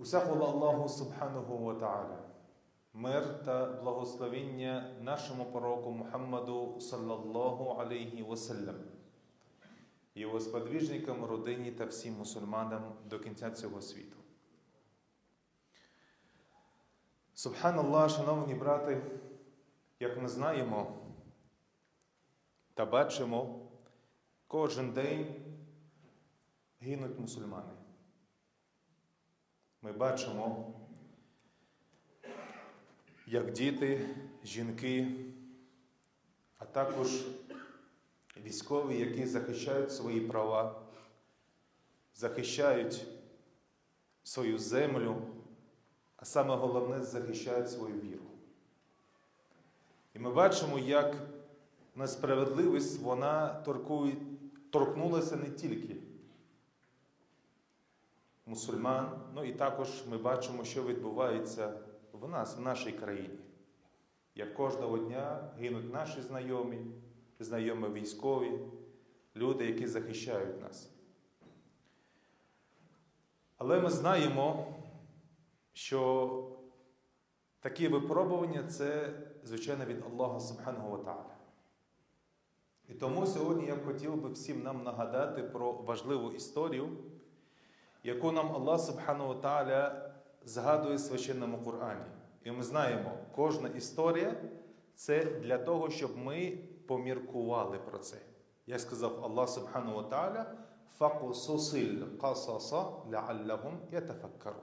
Уся хвала Аллаху Субханаху ва Ta'ala. Мир та благословіння нашому пророку Мухаммаду саллаллаху алейхі ваsallam, його сподвіжникам, родині та всім мусульманам до кінця цього світу. Субханаллах, шановні брати, як ми знаємо та бачимо, кожен день гинуть мусульмани. Ми бачимо, як діти, жінки, а також військові, які захищають свої права, захищають свою землю, а саме головне захищають свою віру. І ми бачимо, як несправедливість вона торкує, торкнулася не тільки мусульман, ну і також ми бачимо, що відбувається в нас, в нашій країні. Як кожного дня гинуть наші знайомі, знайомі військові, люди, які захищають нас. Але ми знаємо, що такі випробування це, звичайно, від Аллаха Субханого Ta'ala. І тому сьогодні я б хотів би всім нам нагадати про важливу історію, яку нам Аллах Субхану Тааля згадує в священному Корані. І ми знаємо, кожна історія це для того, щоб ми поміркували про це. Як сказав Аллах Субхану Тааля, факусусиль qasasa лa'allahum ятафаккарун.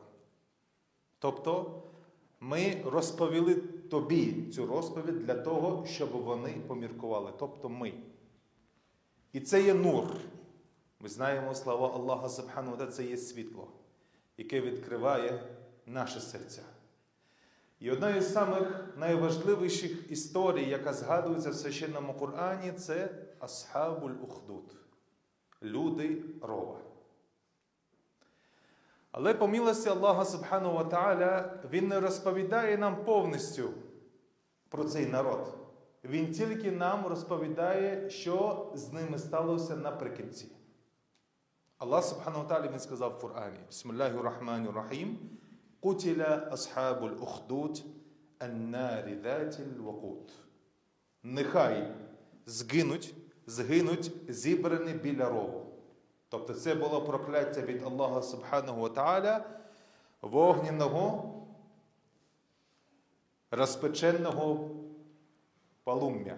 Тобто ми розповіли тобі цю розповідь для того, щоб вони поміркували. Тобто ми. І це є нур. Ми знаємо слова Аллаха Субхану це є світло, яке відкриває наше серця. І одна із самих найважливіших історій, яка згадується в священному Корані, це Асхабуль Ухдуд. Люди рова. Але по милості Аллаха Субхану Ва Ta'ala, Він не розповідає нам повністю про цей народ. Він тільки нам розповідає, що з ними сталося наприкінці. Subhanahu wa ta'ala він сказав в Корані, Бисмиллахі рахмані рахім, Кутіля асхабуль ухдуд, аннарі датіль вакут. Нехай згинуть, згинуть зібрані біля рову. Тобто це було прокляття від Аллаха Ва Ta'ala вогняного розпеченого полум'я.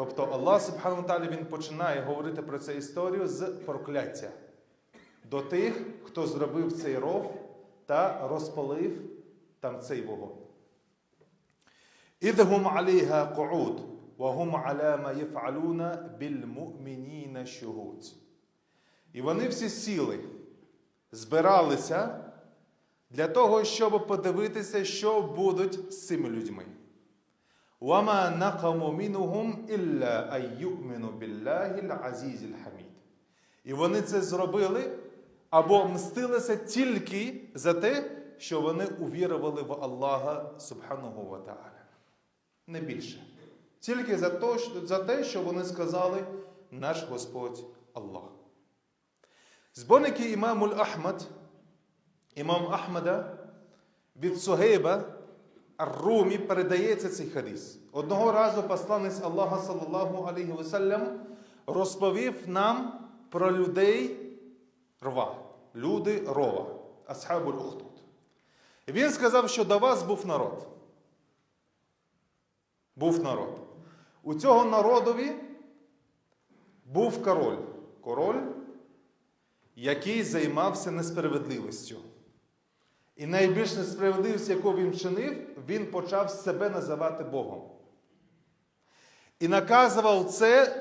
Тобто Аллах Субхану Талі Він починає говорити про цю історію з прокляття до тих, хто зробив цей ров та розпалив там цей вогонь. Ідгум алейха кууд, вагум аля ма єф'алуна біль. І вони всі сіли, збиралися для того, щоб подивитися, що будуть з цими людьми. وما نقموا منهم إلا أن يؤمنوا بالله العزيز الحمید. І вони це зробили або мстилися тільки за те, що вони увірували в Аллаха Субханого Ва Ta'ala. Не більше. Тільки за, то, за те, що вони сказали наш Господь Аллах. Зборники імаму Ахмад, імам Ахмада від Сугейба Ар-Румі передається цей хадис. Одного разу посланець Аллаха саллаллаху алейхи васалям розповів нам про людей рва. Люди рова. Асхабуль Ухтуд. Він сказав, що до вас був народ. Був народ. У цього народові був король. Король, який займався несправедливістю. І найбільш несправедливість, яку він вчинив, він почав себе називати Богом. І наказував це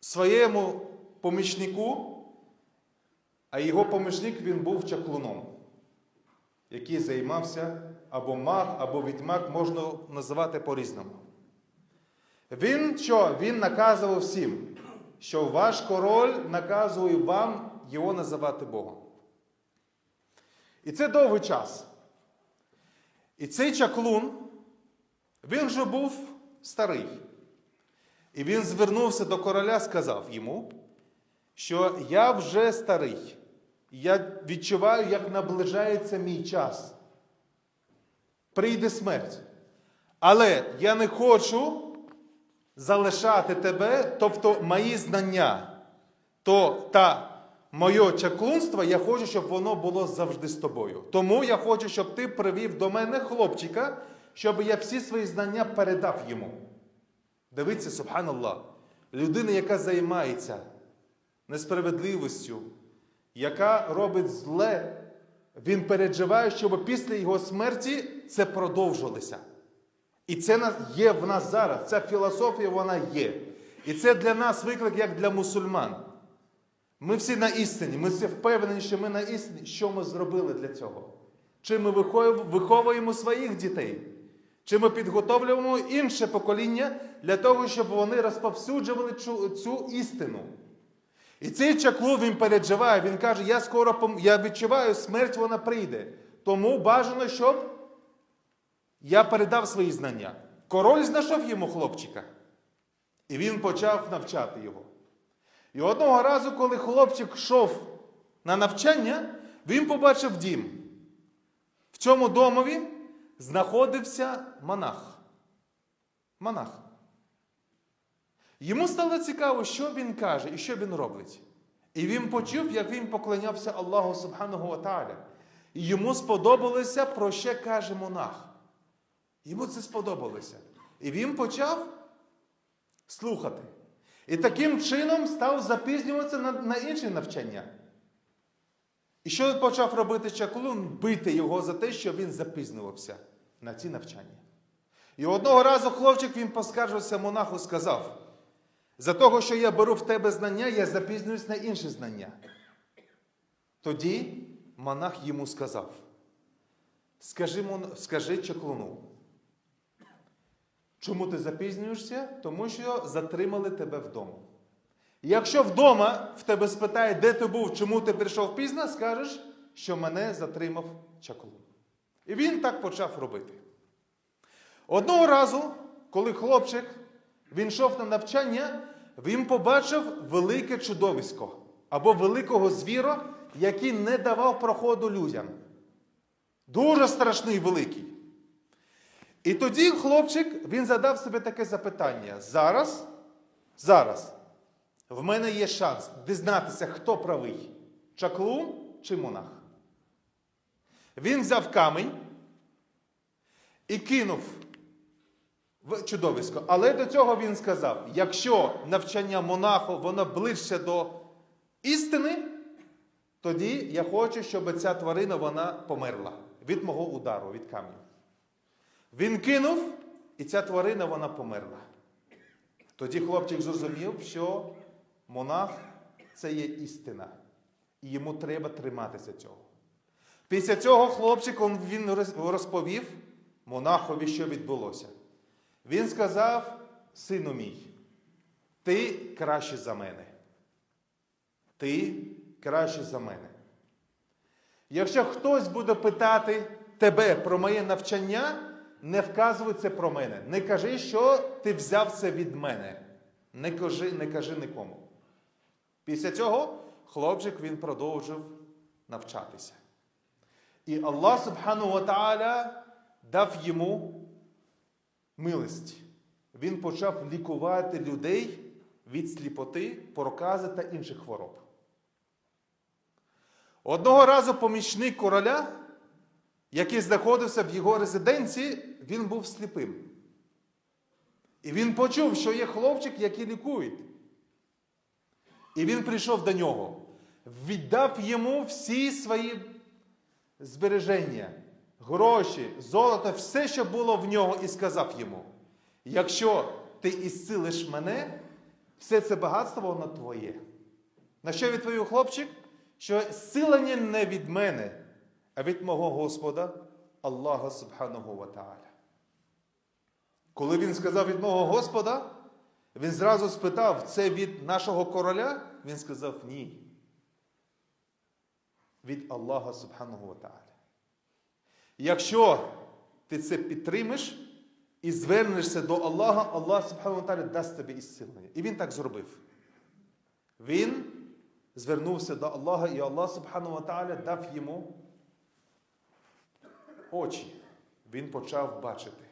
своєму помічнику, а його помічник він був чаклуном, який займався або маг, або відьмак, можна називати по-різному. Він що? Він наказував всім, що ваш король наказує вам його називати Богом. І це довгий час. І цей чаклун, він вже був старий. І він звернувся до короля, сказав йому, що я вже старий, я відчуваю, як наближається мій час. Прийде смерть. Але я не хочу залишати тебе, тобто мої знання, то та моє чаклунство, я хочу, щоб воно було завжди з тобою. Тому я хочу, щоб ти привів до мене хлопчика, щоб я всі свої знання передав йому. Дивіться, субханаллах, людина, яка займається несправедливістю, яка робить зле, він переживає, щоб після його смерті це продовжилося. І це є в нас зараз. Ця філософія вона є. І це для нас виклик, як для мусульман. Ми всі на істині, ми всі впевнені, що ми на істині. Що ми зробили для цього? Чи ми виховуємо своїх дітей? Чи ми підготовлюємо інше покоління для того, щоб вони розповсюджували цю, істину? І цей чаклун він переживає, він каже, я скоро пом... я відчуваю, смерть вона прийде. Тому бажано, щоб я передав свої знання. Король знайшов йому хлопчика. І він почав навчати його. І одного разу, коли хлопчик йшов на навчання, він побачив дім. В цьому домові знаходився монах. Монах. Йому стало цікаво, що він каже і що він робить. І він почув, як він поклонявся Аллаху Субхану Ва Тааля. І йому сподобалося, про що каже монах. Йому це сподобалося. І він почав слухати. І таким чином став запізнюватися на, на інші навчання. І що почав робити чаклун? Бити його за те, що він запізнювався на ці навчання. І одного разу хлопчик він поскаржився монаху, сказав: за того, що я беру в тебе знання, я запізнююсь на інші знання. Тоді монах йому сказав: скажи, скажи чаклуну, чому ти запізнюєшся? Тому що затримали тебе вдома. Якщо вдома в тебе спитають, де ти був, чому ти прийшов пізно, скажеш, що мене затримав чаклун. І він так почав робити. Одного разу, коли хлопчик він йшов на навчання, він побачив велике чудовисько або великого звіра, який не давав проходу людям. Дуже страшний великий. І тоді хлопчик він задав собі таке запитання: зараз, зараз, в мене є шанс дізнатися, хто правий, чаклун чи монах. Він взяв камінь і кинув в чудовисько. Але до цього він сказав: якщо навчання монаху воно ближче до істини, тоді я хочу, щоб ця тварина вона померла від мого удару, від камня. Він кинув, і ця тварина вона померла. Тоді хлопчик зрозумів, що монах це є істина, і йому треба триматися цього. Після цього хлопчик він розповів монахові, що відбулося. Він сказав: Сину мій, ти краще за мене. Ти краще за мене. Якщо хтось буде питати тебе про моє навчання, не вказуй це про мене. Не кажи, що ти взяв це від мене. Не кажи, не кажи нікому. Після цього хлопчик він продовжив навчатися. І Аллах Субхану Ва Тааля дав йому милість. Він почав лікувати людей від сліпоти, прокази та інших хвороб. Одного разу помічник короля, який знаходився в його резиденції, він був сліпим. І він почув, що є хлопчик, який лікують. І він прийшов до нього, віддав йому всі свої збереження, гроші, золото, все, що було в нього, і сказав йому: якщо ти ісцилиш мене, все це багатство воно твоє. На що відповів хлопчик? Що зцілення не від мене, від мого Господа Аллаха Субханого Ва. Коли він сказав від мого Господа, він зразу спитав, це від нашого короля? Він сказав ні. Від Аллаха Субханого Ва Тааля. Якщо ти це підтримиш і звернешся до Аллаха, Аллах Субхану Тааля дасть тобі ісцілення. І він так зробив. Він звернувся до Аллаха, і Аллах Субхану Тааля дав йому очі. Він почав бачити.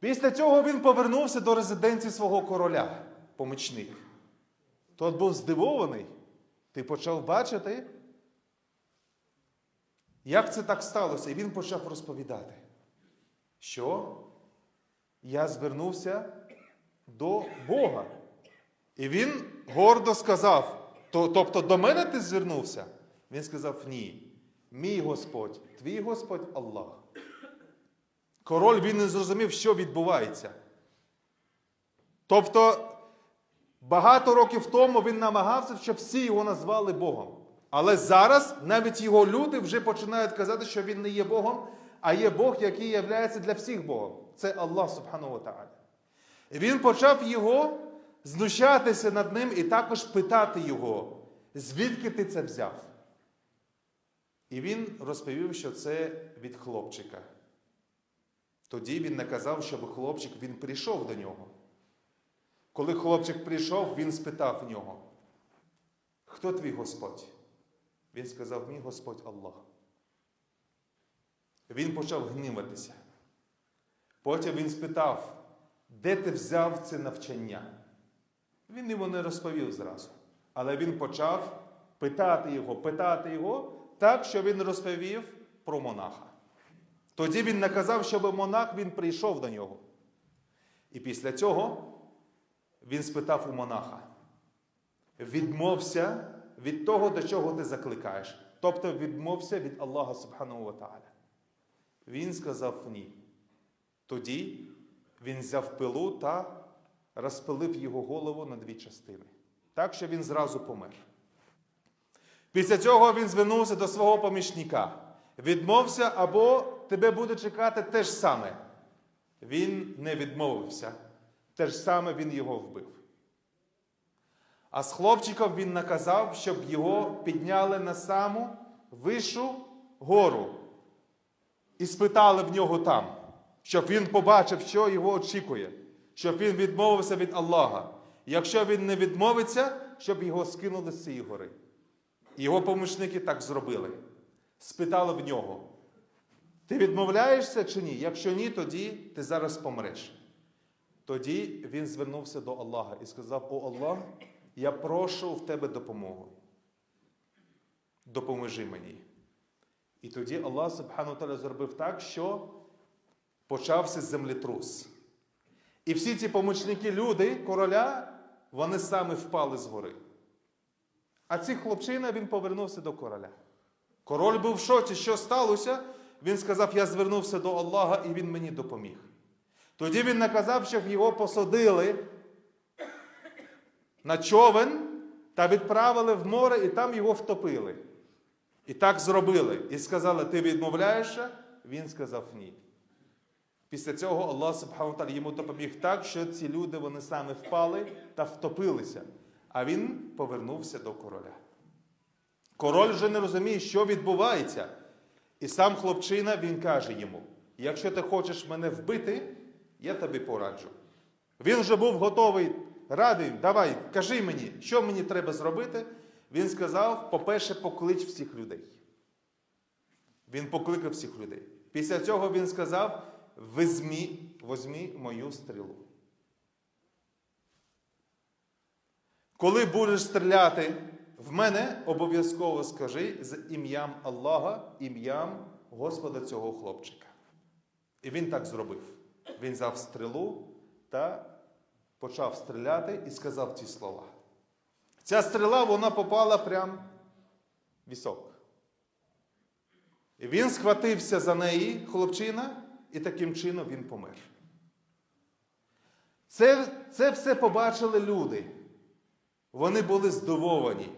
Після цього він повернувся до резиденції свого короля, помічник. Тот був здивований. Ти почав бачити, як це так сталося? І він почав розповідати, що я звернувся до Бога. І він гордо сказав: тобто до мене ти звернувся? Він сказав: ні. Мій Господь, твій Господь Аллах. Король він не зрозумів, що відбувається. Тобто, багато років тому він намагався, щоб всі його назвали Богом. Але зараз навіть його люди вже починають казати, що він не є Богом, а є Бог, який є для всіх Богом. Це Аллах Субхану Тааля. Він почав його знущатися над ним і також питати його, звідки ти це взяв? І він розповів, що це від хлопчика. Тоді він наказав, щоб хлопчик він прийшов до нього. Коли хлопчик прийшов, він спитав в нього, хто твій Господь? Він сказав, мій Господь Аллах. Він почав гніватися. Потім він спитав, де ти взяв це навчання? Він йому не розповів зразу. Але він почав питати його, питати його так, що він розповів про монаха. Тоді він наказав, щоб монах він прийшов до нього. І після цього він спитав у монаха: відмовся від того, до чого ти закликаєш. Тобто відмовся від Аллаха Субхану Ва Тааля. Він сказав ні. Тоді він взяв пилу та розпилив його голову на дві частини. Так що він зразу помер. Після цього він звернувся до свого помічника. Відмовся або тебе буде чекати те ж саме. Він не відмовився. Те ж саме він його вбив. А з хлопчиком він наказав, щоб його підняли на саму вищу гору і спитали в нього там, щоб він побачив, що його очікує, щоб він відмовився від Аллаха. Якщо він не відмовиться, щоб його скинули з цієї гори. Його помічники так зробили. Спитали в нього: ти відмовляєшся чи ні? Якщо ні, тоді ти зараз помреш. Тоді він звернувся до Аллаха і сказав: О Аллах, я прошу в тебе допомогу. Допоможи мені. І тоді Аллах Субхану Таля зробив так, що почався землетрус. І всі ці помічники люди, короля, вони саме впали з гори. А цей хлопчина він повернувся до короля. Король був в шоці, що сталося. Він сказав: Я звернувся до Аллаха, і він мені допоміг. Тоді він наказав, щоб його посадили на човен та відправили в море, і там його втопили. І так зробили. І сказали: Ти відмовляєшся? Він сказав ні. Після цього Аллах Субхану йому допоміг так, що ці люди вони саме впали та втопилися. А він повернувся до короля. Король вже не розуміє, що відбувається. І сам хлопчина він каже йому: якщо ти хочеш мене вбити, я тобі пораджу. Він вже був готовий, радий, давай, кажи мені, що мені треба зробити. Він сказав: по-перше, поклич всіх людей. Він покликав всіх людей. Після цього він сказав: візьмі, возьмі мою стрілу. Коли будеш стріляти в мене, обов'язково скажи з ім'ям Аллаха, ім'ям Господа цього хлопчика. І він так зробив. Він взяв стрілу та почав стріляти і сказав ці слова. Ця стріла вона попала прямо в вісок. І він схватився за неї, хлопчина, і таким чином він помер. Це, це все побачили люди. Вони були здивовані.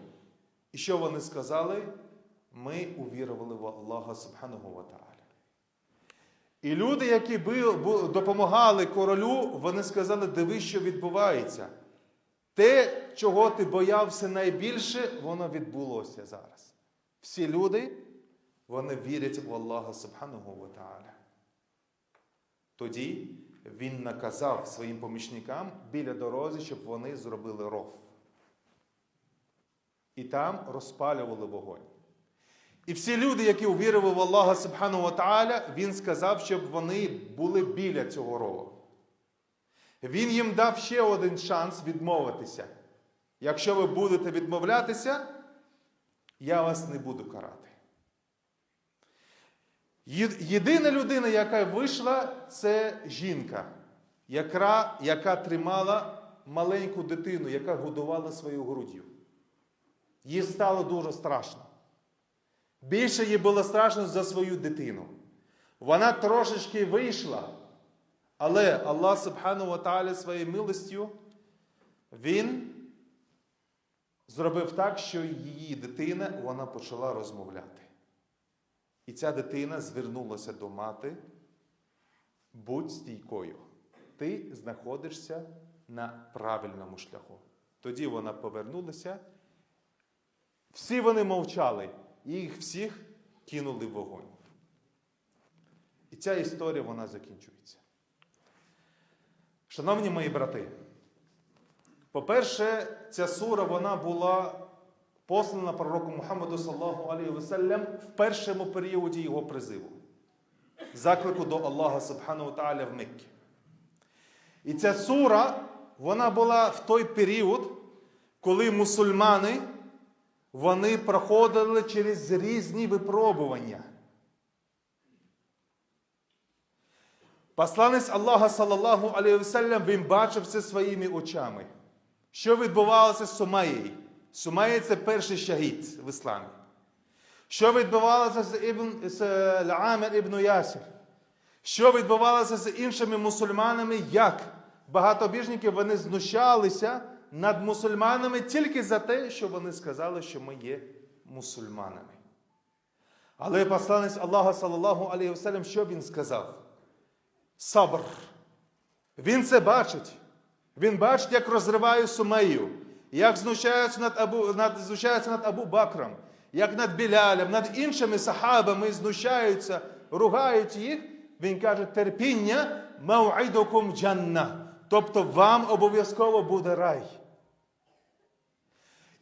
І що вони сказали? Ми увірували в Аллаха Субханого Ва Тааля. І люди, які допомагали королю, вони сказали, диви, що відбувається. Те, чого ти боявся найбільше, воно відбулося зараз. Всі люди, вони вірять в Аллаха Субханого Ва. Тоді він наказав своїм помічникам біля дорозі, щоб вони зробили ров. І там розпалювали вогонь. І всі люди, які увірили в Аллаха Субхану Тааля, він сказав, щоб вони були біля цього рову. Він їм дав ще один шанс відмовитися. Якщо ви будете відмовлятися, я вас не буду карати. Єдина людина, яка вийшла, це жінка, яка, яка тримала маленьку дитину, яка годувала свою груддю. Їй стало дуже страшно. Більше їй було страшно за свою дитину. Вона трошечки вийшла, але Аллах Субхану Ва своєю милостю, Він зробив так, що її дитина вона почала розмовляти. І ця дитина звернулася до мати. Будь стійкою. Ти знаходишся на правильному шляху. Тоді вона повернулася. Всі вони мовчали, і їх всіх кинули в вогонь. І ця історія вона закінчується. Шановні мої брати, по-перше, ця сура вона була послана пророку Мухаммаду саллаху алейхи вассалям в першому періоді його призиву, заклику до Аллаха Субхану Тааля в Меккі. І ця сура, вона була в той період, коли мусульмани вони проходили через різні випробування. Посланець Аллаха, салаллаху алейхи він бачив це своїми очами. Що відбувалося з Сумаєю? Сумая це перший шахід в ісламі. Що відбувалося з, ібн, з Амір ібн Ясір? Що відбувалося з іншими мусульманами? Як багатобіжники вони знущалися над мусульманами тільки за те, що вони сказали, що ми є мусульманами. Але посланець Аллаха, салаллаху алейхи що він сказав? Сабр. Він це бачить. Він бачить, як розриває Сумею, як знущаються над Абу, над, знущаються над Абу Бакром, як над Білялем, над іншими сахабами знущаються, ругають їх. Він каже, терпіння мау'идукум джанна. Тобто вам обов'язково буде рай.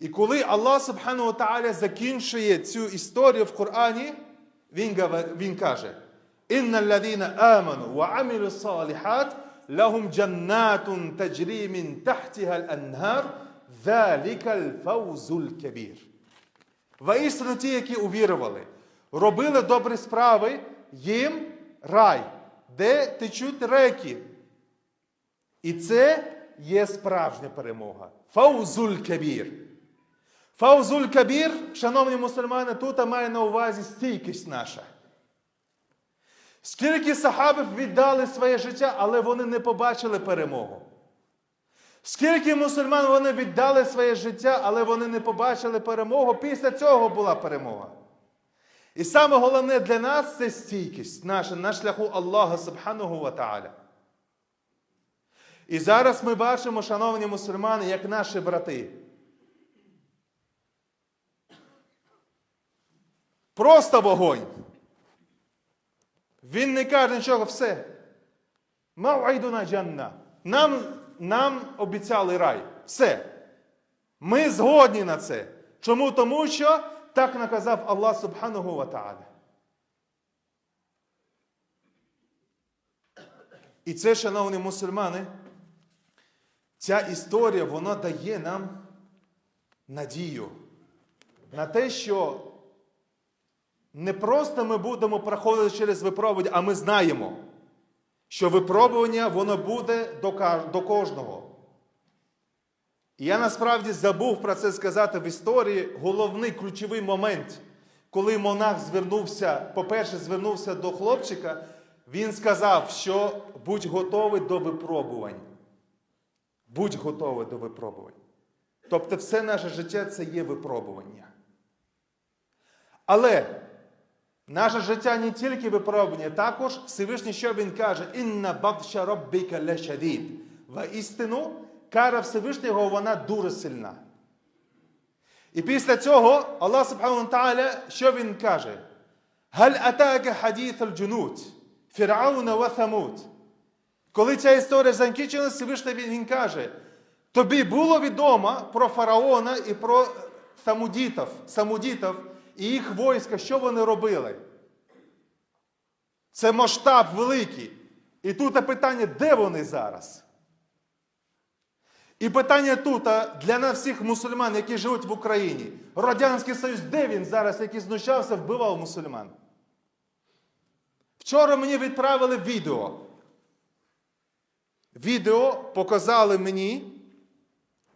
І коли Аллах Субхану Ва Тааля закінчує цю історію в Корані, він, гава- він каже: Інна ладіна аману ва амілу саліхат лахум джаннатун таджрі мін тахтиха al-анхар ذَلِكَ الْفَوْزُ الْكَبِيرُ. Воістину ті, які увірували, робили добрі справи, їм рай, де течуть реки. І це є справжня перемога. Фаузуль кабір. Фаузуль кабір, шановні мусульмани, тут має на увазі стійкість наша. Скільки сахабів віддали своє життя, але вони не побачили перемогу. Скільки мусульман вони віддали своє життя, але вони не побачили перемогу, після цього була перемога. І саме головне для нас це стійкість наша на шляху Аллаха Субхану Ва Тааля. І зараз ми бачимо, шановні мусульмани, як наші брати. Просто вогонь. Він не каже нічого, все. Джанна. Нам, нам обіцяли рай. Все. Ми згодні на це. Чому? Тому що так наказав Аллах Субхану Ва Тааля. І це, шановні мусульмани, ця історія вона дає нам надію на те, що не просто ми будемо проходити через випробування, а ми знаємо, що випробування воно буде до кожного. І я насправді забув про це сказати в історії головний ключовий момент, коли монах звернувся, по-перше, звернувся до хлопчика, він сказав, що будь готовий до випробувань. Будь готовий до випробувань. Тобто, все наше життя це є випробування. Але наше життя не тільки випробування, також Всевишній, що він каже, інна бадша роббіка лешадід. Воістину, кара Всевишнього, вона дуже сильна. І після цього Аллах Субхану Тааля, що він каже? Галь атака хадіт аль-джунут, Фірауна ва. Коли ця історія закінчилася, Всевишній він, він каже, тобі було відомо про фараона і про самудітів, самудітів і їх війська, що вони робили? Це масштаб великий. І тут питання, де вони зараз? І питання тут для нас всіх мусульман, які живуть в Україні. Радянський Союз, де він зараз, який знущався, вбивав мусульман? Вчора мені відправили відео. Відео показали мені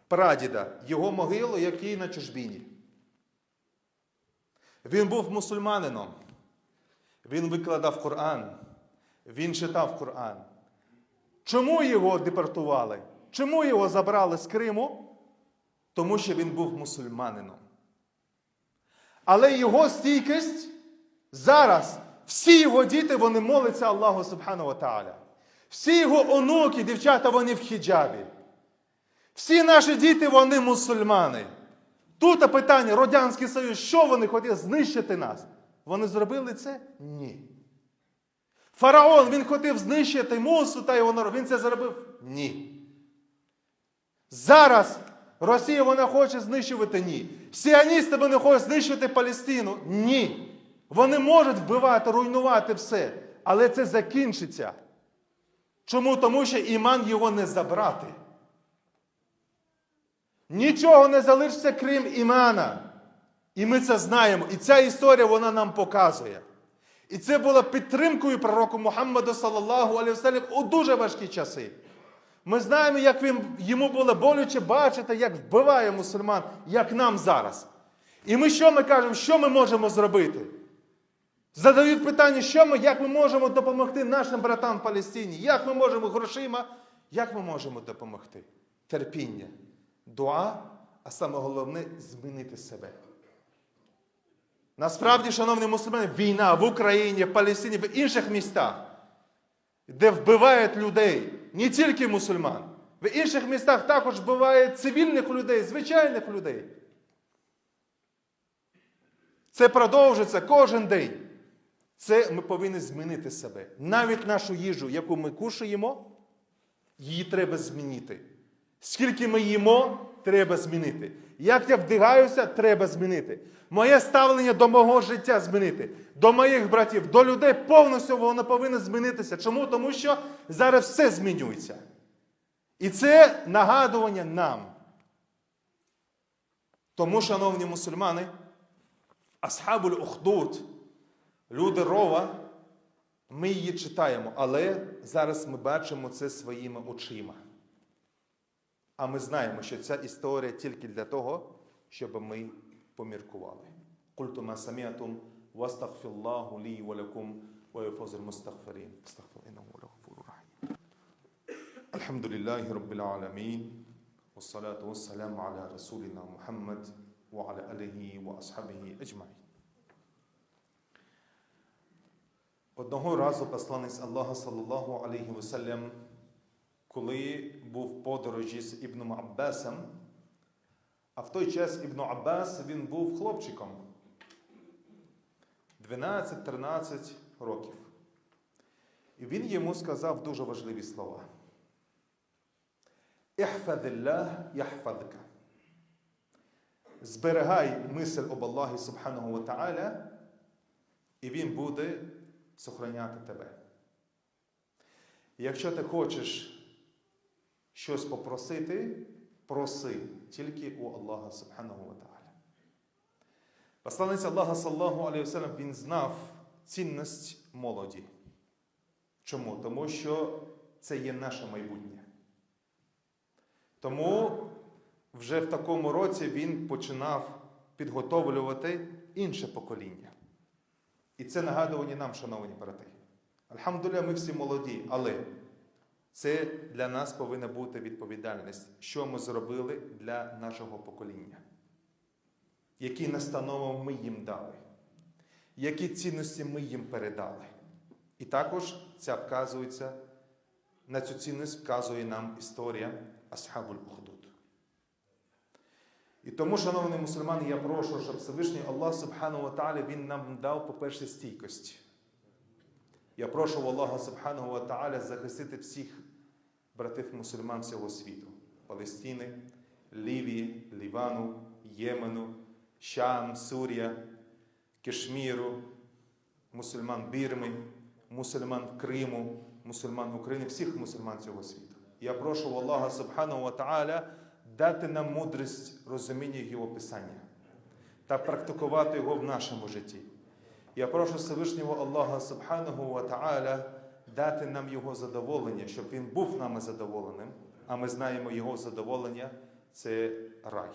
прадіда, його могилу, який на чужбіні. Він був мусульманином. Він викладав Коран. Він читав Коран. Чому його депортували? Чому його забрали з Криму? Тому що він був мусульманином. Але його стійкість зараз, всі його діти, вони моляться Аллаху Субхану Тааля. Всі його онуки, дівчата, вони в хіджабі. Всі наші діти, вони мусульмани. Тут питання, Радянський Союз, що вони хотіли знищити нас? Вони зробили це? Ні. Фараон, він хотів знищити Мусу та його народ. Він це зробив? Ні. Зараз Росія вона хоче знищувати? Ні. Сіоністи вони хочуть знищити Палестину? Ні. Вони можуть вбивати, руйнувати все. Але це закінчиться. Чому? Тому що іман його не забрати. Нічого не залишиться, крім імана. І ми це знаємо. І ця історія вона нам показує. І це було підтримкою пророку Мухаммаду, салаллаху алейhi у дуже важкі часи. Ми знаємо, як він, йому було болюче бачити, як вбиває мусульман, як нам зараз. І ми що ми кажемо, що ми можемо зробити? Задають питання, що ми, як ми можемо допомогти нашим братам в Палестині, як ми можемо грошима, як ми можемо допомогти? Терпіння, дуа, а саме головне змінити себе. Насправді, шановні мусульмани, війна в Україні, в Палестині, в інших містах, де вбивають людей, не тільки мусульман, в інших містах також вбивають цивільних людей, звичайних людей. Це продовжується кожен день. Це ми повинні змінити себе. Навіть нашу їжу, яку ми кушаємо, її треба змінити. Скільки ми їмо, треба змінити. Як я вдягаюся, треба змінити. Моє ставлення до мого життя змінити, до моїх братів, до людей повністю воно повинно змінитися. Чому? Тому що зараз все змінюється. І це нагадування нам. Тому, шановні мусульмани, Асхабуль Ухдуд, люди рова, ми її читаємо, але зараз ми бачимо це своїми очима. А ми знаємо, що ця історія тільки для того, щоб ми поміркували. قلت ما سمعتم واستغفر الله لي ولكم ويفوز المستغفرين استغفر انه هو الغفور الرحيم الحمد لله رب العالمين والصلاة والسلام على رسولنا محمد وعلى آله وأصحابه أجمعين Одного разу посланець Аллаха, саллаллаху алейхи вассалям, коли був в подорожі з Ібном Аббасом, а в той час Ібн Аббас він був хлопчиком 12-13 років. І він йому сказав дуже важливі слова. Іхфадилlah яхфадка. Зберегай мисль об Аллахі Субханаhu ва Ta'ala, і він буде сохраняти тебе. Якщо ти хочеш щось попросити, проси тільки у Аллаха Субханаhu ва. Посланець Аллаха, саллаху алейhi він знав цінність молоді. Чому? Тому що це є наше майбутнє. Тому вже в такому році він починав підготовлювати інше покоління. І це нагадування нам, шановні брати. Альхамдуля, ми всі молоді, але це для нас повинна бути відповідальність, що ми зробили для нашого покоління, які настанови ми їм дали, які цінності ми їм передали. І також ця вказується, на цю цінність вказує нам історія Асхабуль Ухдуд. І тому, шановні мусульмани, я прошу, щоб Всевишній Аллах Субхану Ва Він нам дав, по-перше, стійкость. Я прошу Аллаха Субхану Ва Ta'ala захистити всіх братів мусульман всього світу: Палестини, Лівії, Лівану, Ємену, Шам, Сурія, Кишміру, мусульман Бірми, мусульман Криму, мусульман України, всіх мусульман цього світу. Я прошу Аллаха Субхану Ва Та'аля дати нам мудрість розуміння Його Писання та практикувати його в нашому житті. Я прошу Всевишнього Аллаха Субхану Ва Та'аля дати нам Його задоволення, щоб Він був нами задоволеним, а ми знаємо Його задоволення це рай.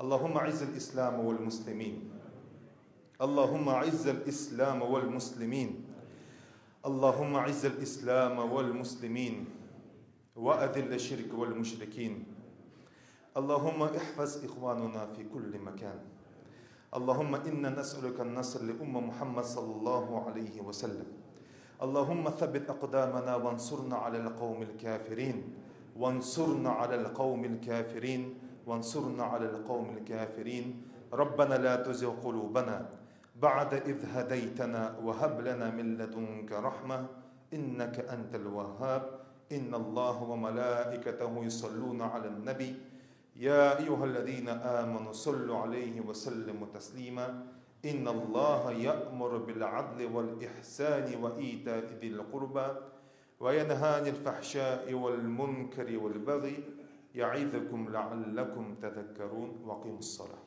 اللهم اعز الاسلام والمسلمين اللهم اعز الاسلام والمسلمين اللهم اعز الاسلام والمسلمين واذل الشرك والمشركين اللهم احفظ اخواننا في كل مكان اللهم أنا نسألك النصر لامه محمد صلى الله عليه وسلم. اللهم ثبت أقدامنا وانصرنا على القوم الكافرين. وانصرنا على القوم الكافرين. وانصرنا على القوم الكافرين. ربنا لا تزغ قلوبنا بعد إذ هديتنا وهب لنا من لدنك رحمة. إنك أنت الوهاب. إن الله وملائكته يصلون على النبي. يا أيها الذين آمنوا صلوا عليه وسلموا تسليما. إن الله يأمر بالعدل والإحسان وإيتاء ذي القربى وينهى عن الفحشاء والمنكر والبغي يعظكم لعلكم تذكرون. وقيموا الصلاة.